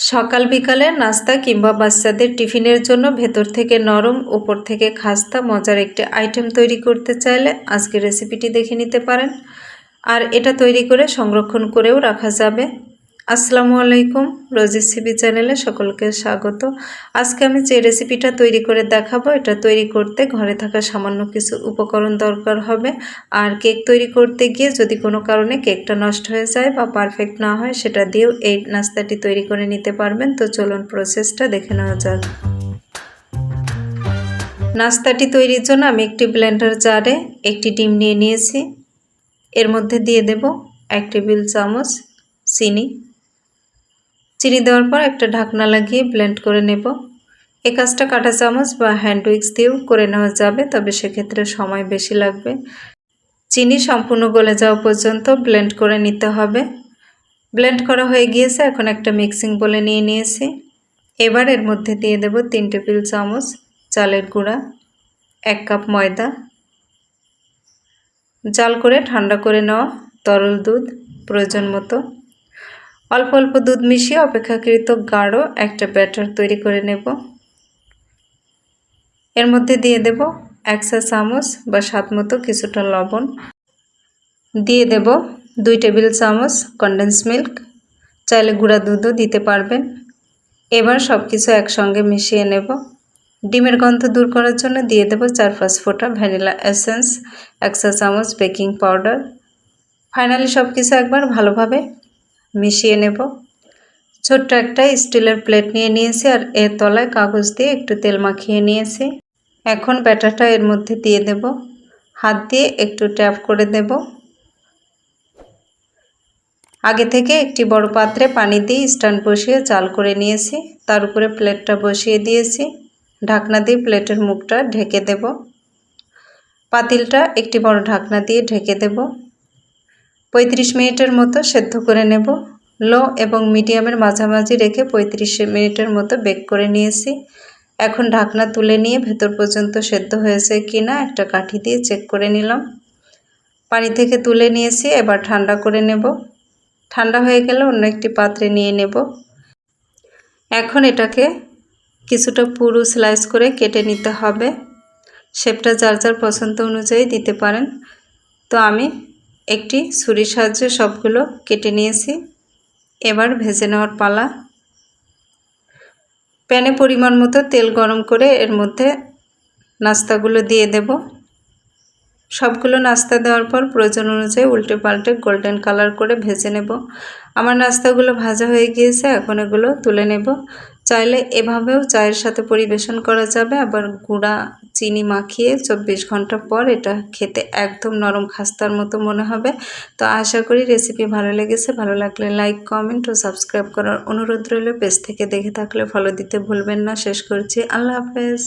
সকাল বিকালে নাস্তা কিংবা বাচ্চাদের টিফিনের জন্য ভেতর থেকে নরম ওপর থেকে খাস্তা মজার একটি আইটেম তৈরি করতে চাইলে আজকে রেসিপিটি দেখে নিতে পারেন। আর এটা তৈরি করে সংরক্ষণ করেও রাখা যাবে। আসসালামু আলাইকুম রোজি সিবি চ্যানেলে সকলকে স্বাগত। আজকে আমি যে রেসিপিটা তৈরি করে দেখাবো, এটা তৈরি করতে ঘরে থাকা সামান্য কিছু উপকরণ দরকার হবে। আর কেক তৈরি করতে গিয়ে যদি কোনো কারণে কেকটা নষ্ট হয়ে যায় বা পারফেক্ট না হয়, সেটা দিয়েও এই নাস্তাটি তৈরি করে নিতে পারবেন। তো চলুন প্রসেসটা দেখে নেওয়া যাক। নাস্তাটি তৈরির জন্য আমি একটি ব্লেন্ডার জারে একটি ডিম নিয়ে নিয়েছি। এর মধ্যে দিয়ে দেব এক টেবিল চামচ চিনি। চিনি দেওয়ার পর একটা ঢাকনা লাগিয়ে ব্লেন্ড করে নেব। এ কাজটা কাঁটা চামচ বা হ্যান্ড উইক্স দিয়েও করে নেওয়া যাবে, তবে সেক্ষেত্রে সময় বেশি লাগবে। চিনি সম্পূর্ণ গলে যাওয়া পর্যন্ত ব্লেন্ড করে নিতে হবে। ব্লেন্ড করা হয়ে গিয়েছে, এখন একটা মিক্সিং বলে নিয়ে নিয়েছি। এবার এর মধ্যে দিয়ে দেব তিন টেবিল চামচ চালের গুঁড়া, এক কাপ ময়দা। জাল করে ঠান্ডা করে নেওয়া তরল দুধ প্রয়োজন মতো। অল্প অল্প দুধ মিশিয়ে অপেক্ষাকৃত গাঢ় একটা ব্যাটার তৈরি করে নেব। এর মধ্যে দিয়ে দেব এক চা চামচ বা স্বাদ মতো কিছুটা লবণ। দিয়ে দেব দুই টেবিল চামচ কন্ডেন্স মিল্ক চাইলে গুঁড়া দুধও দিতে পারবেন। এবার সব কিছু একসঙ্গে মিশিয়ে নেব। ডিমের গন্ধ দূর করার জন্য দিয়ে দেব চার পাঁচ ফোঁটা ভ্যানিলা এসেন্স, এক চা চামচ বেকিং পাউডার। ফাইনালি সব কিছু একবার ভালোভাবে মিশিয়ে নেব। ছোট্ট একটা স্টিলের প্লেট নিয়ে নিয়েছি আর এর তলায় কাগজ দিয়ে একটু তেল মাখিয়ে নিয়েছি। এখন ব্যাটারটা এর মধ্যে দিয়ে দেব। হাত দিয়ে একটু ট্যাপ করে দেব। আগে থেকে একটি বড় পাত্রে পানি দিয়ে স্ট্যান্ড বসিয়ে চাল করে নিয়েছি। তার উপরে প্লেটটা বসিয়ে দিয়েছি। ঢাকনা দিয়ে প্লেটের মুখটা ঢেকে দেব। পাতিলটা একটি বড় ঢাকনা দিয়ে ঢেকে দেব। পঁয়ত্রিশ মিনিটের মতো সেদ্ধ করে নেব। লো এবং মিডিয়ামের মাঝামাঝি রেখে পঁয়ত্রিশ মিনিটের মতো বেক করে নিয়েছি। এখন ঢাকনা তুলে নিয়ে ভেতর পর্যন্ত সেদ্ধ হয়েছে কি না একটা কাঠি দিয়ে চেক করে নিলাম। পানি থেকে তুলে নিয়েছি, এবার ঠান্ডা করে নেব। ঠান্ডা হয়ে গেলে অন্য একটি পাত্রে নিয়ে নেব। এখন এটাকে কিছুটা পুরু স্লাইস করে কেটে নিতে হবে। শেপটা যার যার পছন্দ অনুযায়ী দিতে পারেন। তো আমি একটি ছুরির সাহায্যে সবগুলো কেটে নিয়েছি। এবার ভেজে নেওয়ার পালা। প্যানে পরিমাণ মতো তেল গরম করে এর মধ্যে নাস্তাগুলো দিয়ে দেব। সবগুলো নাস্তা দেওয়ার পর প্রয়োজন অনুযায়ী উল্টে পাল্টে গোল্ডেন কালার করে ভেজে নেব। আমার নাস্তাগুলো ভাজা হয়ে গিয়েছে, এখন এগুলো তুলে নেব। চাইলে এভাবেও চায়ের সাথে পরিবেশন করা যাবে। আবার গুঁড়া, চিনি মাখিয়ে চব্বিশ ঘণ্টা পর এটা খেতে একদম নরম খাস্তার মতো মনে হবে। তো আশা করি রেসিপি ভালো লেগেছে। ভালো লাগলে লাইক কমেন্ট ও সাবস্ক্রাইব করার অনুরোধ রইল। পেজ থেকে দেখে থাকলে ফলো দিতে ভুলবেন না। শেষ করছি। আল্লাহ হাফেজ।